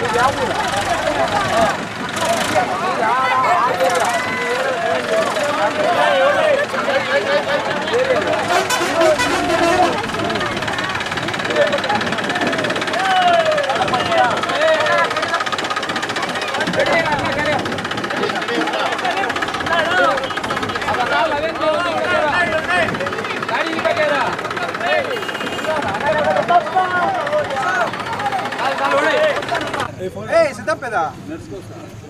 Obrigado. Ei, você tá pedal?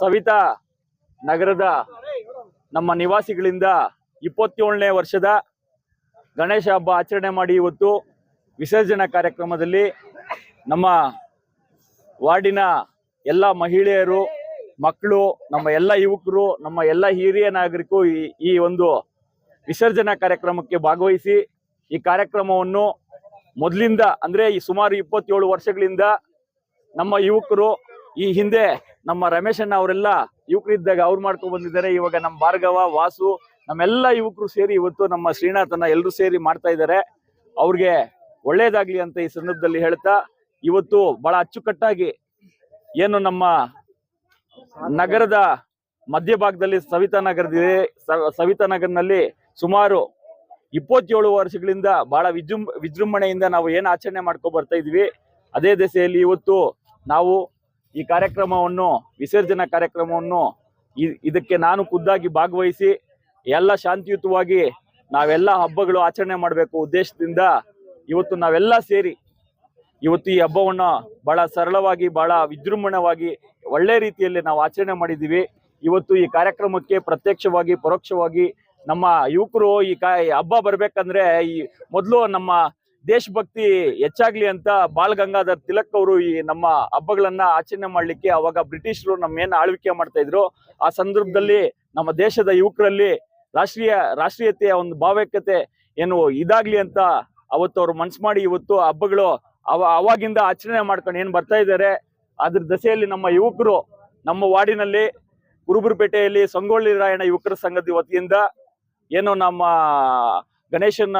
Savita ನಗರದ ನಮ್ಮ ನಿವಾಸಿಗಳಿಂದ ಇಪ್ಪತ್ತೇಳನೇ ವರ್ಷದ ಗಣೇಶ ಹಬ್ಬ ಆಚರಣೆ ಮಾಡಿ ಇವತ್ತು ವಿಸರ್ಜನಾ ಕಾರ್ಯಕ್ರಮದಲ್ಲಿ ನಮ್ಮ ವಾರ್ಡಿನ ಎಲ್ಲ ಮಹಿಳೆಯರು, ಮಕ್ಕಳು, ನಮ್ಮ ಎಲ್ಲ ಯುವಕರು, ನಮ್ಮ ಎಲ್ಲ ಹಿರಿಯ ನಾಗರಿಕರು ಈ ಒಂದು ವಿಸರ್ಜನಾ ಕಾರ್ಯಕ್ರಮಕ್ಕೆ ಭಾಗವಹಿಸಿ ಈ ಕಾರ್ಯಕ್ರಮವನ್ನು ಮೊದಲಿಂದ ಅಂದರೆ ಈ ಸುಮಾರು ಇಪ್ಪತ್ತೇಳು ವರ್ಷಗಳಿಂದ ನಮ್ಮ ಯುವಕರು ಈ ಹಿಂದೆ ನಮ್ಮ ರಮೇಶ್ ಅಣ್ಣ ಅವರೆಲ್ಲ ಯುವಕರಿದ್ದಾಗ ಅವ್ರು ಮಾಡ್ಕೊಂಡು ಬಂದಿದ್ದಾರೆ. ಇವಾಗ ನಮ್ಮ ಭಾರ್ಗವ, ವಾಸು, ನಮ್ಮೆಲ್ಲ ಯುವಕರು ಸೇರಿ ಇವತ್ತು ನಮ್ಮ ಶ್ರೀನಾಥನ ಎಲ್ಲರೂ ಸೇರಿ ಮಾಡ್ತಾ ಇದ್ದಾರೆ. ಅವ್ರಿಗೆ ಒಳ್ಳೇದಾಗ್ಲಿ ಅಂತ ಈ ಸಂದರ್ಭದಲ್ಲಿ ಹೇಳ್ತಾ, ಇವತ್ತು ಬಹಳ ಅಚ್ಚುಕಟ್ಟಾಗಿ ಏನು ನಮ್ಮ ನಗರದ ಮಧ್ಯಭಾಗದಲ್ಲಿ ಸವಿತಾ ನಗರದಿದೆ. ಸವಿತಾ ನಗರ್ನಲ್ಲಿ ಸುಮಾರು ಇಪ್ಪತ್ತೇಳು ವರ್ಷಗಳಿಂದ ಬಹಳ ವಿಜೃಂಭ, ವಿಜೃಂಭಣೆಯಿಂದ ನಾವು ಏನು ಆಚರಣೆ ಮಾಡ್ಕೊ ಬರ್ತಾ ಇದ್ವಿ. ಅದೇ ದೆಸೆಯಲ್ಲಿ ಇವತ್ತು ನಾವು ಈ ಕಾರ್ಯಕ್ರಮವನ್ನು, ವಿಸರ್ಜನಾ ಕಾರ್ಯಕ್ರಮವನ್ನು ಇದಕ್ಕೆ ನಾನು ಖುದ್ದಾಗಿ ಭಾಗವಹಿಸಿ ಎಲ್ಲ ಶಾಂತಿಯುತವಾಗಿ ನಾವೆಲ್ಲ ಹಬ್ಬಗಳು ಆಚರಣೆ ಮಾಡಬೇಕು ಉದ್ದೇಶದಿಂದ ಇವತ್ತು ನಾವೆಲ್ಲ ಸೇರಿ ಇವತ್ತು ಈ ಹಬ್ಬವನ್ನು ಬಹಳ ಸರಳವಾಗಿ, ಬಹಳ ವಿಜೃಂಭಣವಾಗಿ, ಒಳ್ಳೆ ರೀತಿಯಲ್ಲಿ ನಾವು ಆಚರಣೆ ಮಾಡಿದ್ದೀವಿ. ಇವತ್ತು ಈ ಕಾರ್ಯಕ್ರಮಕ್ಕೆ ಪ್ರತ್ಯಕ್ಷವಾಗಿ, ಪರೋಕ್ಷವಾಗಿ ನಮ್ಮ ಯುವಕರು ಈ ಕಾ ಹಬ್ಬ ಬರಬೇಕಂದ್ರೆ ಈ ಮೊದಲು ನಮ್ಮ ದೇಶಭಕ್ತಿ ಹೆಚ್ಚಾಗ್ಲಿ ಅಂತ ಬಾಲ್ ಗಂಗಾಧರ್ ತಿಲಕ್ ಅವರು ಈ ನಮ್ಮ ಹಬ್ಬಗಳನ್ನ ಆಚರಣೆ ಮಾಡ್ಲಿಕ್ಕೆ ಅವಾಗ ಬ್ರಿಟಿಷರು ನಮ್ಮ ಆಳ್ವಿಕೆ ಮಾಡ್ತಾ ಇದ್ರು. ಆ ಸಂದರ್ಭದಲ್ಲಿ ನಮ್ಮ ದೇಶದ ಯುವಕರಲ್ಲಿ ರಾಷ್ಟ್ರೀಯ, ರಾಷ್ಟ್ರೀಯತೆಯ ಒಂದು ಭಾವೈಕ್ಯತೆ ಏನು ಇದಾಗ್ಲಿ ಅಂತ ಅವತ್ತು ಅವ್ರು ಮನ್ಸು ಮಾಡಿ ಇವತ್ತು ಹಬ್ಬಗಳು ಅವ, ಅವಾಗಿಂದ ಆಚರಣೆ ಮಾಡ್ಕೊಂಡು ಏನು ಬರ್ತಾ ಇದ್ದಾರೆ ಅದ್ರ ದಸೆಯಲ್ಲಿ ನಮ್ಮ ಯುವಕರು ನಮ್ಮ ವಾರ್ಡಿನಲ್ಲಿ ಗುರುಬುರುಪೇಟೆಯಲ್ಲಿ ಸಂಗೊಳ್ಳಿ ರಾಯಣ್ಣ ಯುವಕರ ಸಂಘದ ವತಿಯಿಂದ ಏನು ನಮ್ಮ ಗಣೇಶನ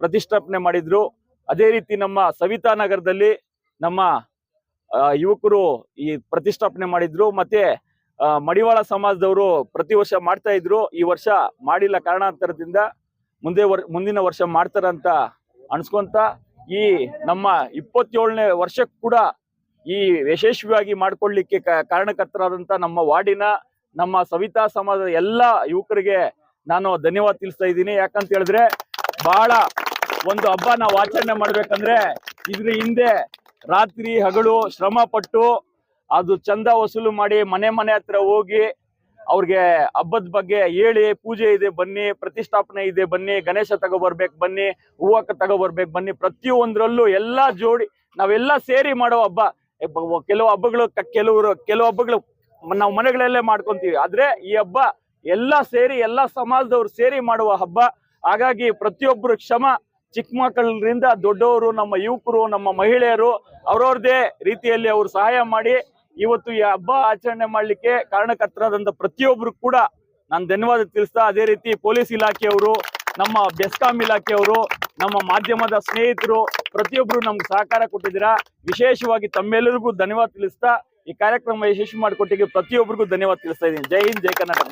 ಪ್ರತಿಷ್ಠಾಪನೆ ಮಾಡಿದ್ರು. ಅದೇ ರೀತಿ ನಮ್ಮ ಸವಿತಾ ನಗರದಲ್ಲಿ ನಮ್ಮ ಯುವಕರು ಈ ಪ್ರತಿಷ್ಠಾಪನೆ ಮಾಡಿದ್ರು. ಮತ್ತೆ ಮಡಿವಾಳ ಸಮಾಜದವರು ಪ್ರತಿ ವರ್ಷ ಮಾಡ್ತಾ ಇದ್ರು. ಈ ವರ್ಷ ಮಾಡಿಲ್ಲ ಕಾರಣಾಂತರದಿಂದ ಮುಂದೆ ವರ್, ಮುಂದಿನ ವರ್ಷ ಮಾಡ್ತಾರಂತ ಅನ್ಸ್ಕೊಂತ ಈ ನಮ್ಮ ಇಪ್ಪತ್ತೇಳನೇ ವರ್ಷಕ್ಕೆ ಕೂಡ ಈ ಯಶಸ್ವಿಯಾಗಿ ಮಾಡ್ಕೊಳ್ಳಿಕ್ಕೆ ಕ- ಕಾರಣಕರ್ತರಾದಂತ ನಮ್ಮ ವಾರ್ಡಿನ ನಮ್ಮ ಸವಿತಾ ಸಮಾಜದ ಎಲ್ಲ ಯುವಕರಿಗೆ ನಾನು ಧನ್ಯವಾದ ತಿಳಿಸ್ತಾ ಇದ್ದೀನಿ. ಯಾಕಂತ ಹೇಳಿದ್ರೆ ಬಹಳ ಒಂದು ಹಬ್ಬ ನಾವು ಆಚರಣೆ ಮಾಡ್ಬೇಕಂದ್ರೆ ಇದ್ರ ಹಿಂದೆ ರಾತ್ರಿ ಹಗಲು ಶ್ರಮ ಪಟ್ಟು ಅದು ಚಂದ ವಸೂಲು ಮಾಡಿ ಮನೆ ಮನೆ ಹತ್ರ ಹೋಗಿ ಅವ್ರಿಗೆ ಹಬ್ಬದ ಬಗ್ಗೆ ಹೇಳಿ, ಪೂಜೆ ಇದೆ, ಬನ್ನಿ, ಪ್ರತಿಷ್ಠಾಪನೆ ಇದೆ, ಬನ್ನಿ, ಗಣೇಶ ತಗೋಬರ್ಬೇಕು ಬನ್ನಿ, ಹೂವಕ್ಕ ತಗೋಬರ್ಬೇಕು ಬನ್ನಿ, ಪ್ರತಿಯೊಂದರಲ್ಲೂ ಎಲ್ಲಾ ಜೋಡಿ ನಾವೆಲ್ಲ ಸೇರಿ ಮಾಡೋ ಹಬ್ಬ. ಕೆಲವು ಹಬ್ಬಗಳು ಕೆಲವರು, ಕೆಲವು ಹಬ್ಬಗಳು ನಾವು ಮನೆಗಳಲ್ಲೇ ಮಾಡ್ಕೊಂತೀವಿ. ಆದ್ರೆ ಈ ಹಬ್ಬ ಎಲ್ಲ ಸೇರಿ, ಎಲ್ಲಾ ಸಮಾಜದವ್ರು ಸೇರಿ ಮಾಡುವ ಹಬ್ಬ. ಹಾಗಾಗಿ ಪ್ರತಿಯೊಬ್ಬರು ಶ್ರಮ ಚಿಕ್ಕ ಮಕ್ಕಳರಿಂದ ದೊಡ್ಡವರು, ನಮ್ಮ ಯುವಕರು, ನಮ್ಮ ಮಹಿಳೆಯರು ಅವ್ರವ್ರದೇ ರೀತಿಯಲ್ಲಿ ಅವರು ಸಹಾಯ ಮಾಡಿ ಇವತ್ತು ಈ ಹಬ್ಬ ಆಚರಣೆ ಮಾಡ್ಲಿಕ್ಕೆ ಕಾರಣಕರ್ತರಾದಂತ ಪ್ರತಿಯೊಬ್ಬರು ಕೂಡ ನಾನು ಧನ್ಯವಾದ ತಿಳಿಸ್ತಾ ಅದೇ ರೀತಿ ಪೊಲೀಸ್ ಇಲಾಖೆಯವರು, ನಮ್ಮ ಬೆಸ್ಕಾಂ ಇಲಾಖೆಯವರು, ನಮ್ಮ ಮಾಧ್ಯಮದ ಸ್ನೇಹಿತರು, ಪ್ರತಿಯೊಬ್ರು ನಮ್ಗೆ ಸಹಕಾರ ಕೊಟ್ಟಿದ್ದೀರಾ. ವಿಶೇಷವಾಗಿ ತಮ್ಮೆಲ್ಲರಿಗೂ ಧನ್ಯವಾದ ತಿಳಿಸ್ತಾ ಈ ಕಾರ್ಯಕ್ರಮ ಯಶಸ್ವಿ ಮಾಡಿಕೊಟ್ಟಿಗೆ ಪ್ರತಿಯೊಬ್ಬರಿಗೂ ಧನ್ಯವಾದ ತಿಳಿಸ್ತಾ ಇದ್ದೀನಿ. ಜೈ ಹಿಂದ್, ಜೈ ಕರ್ನಾಟಕ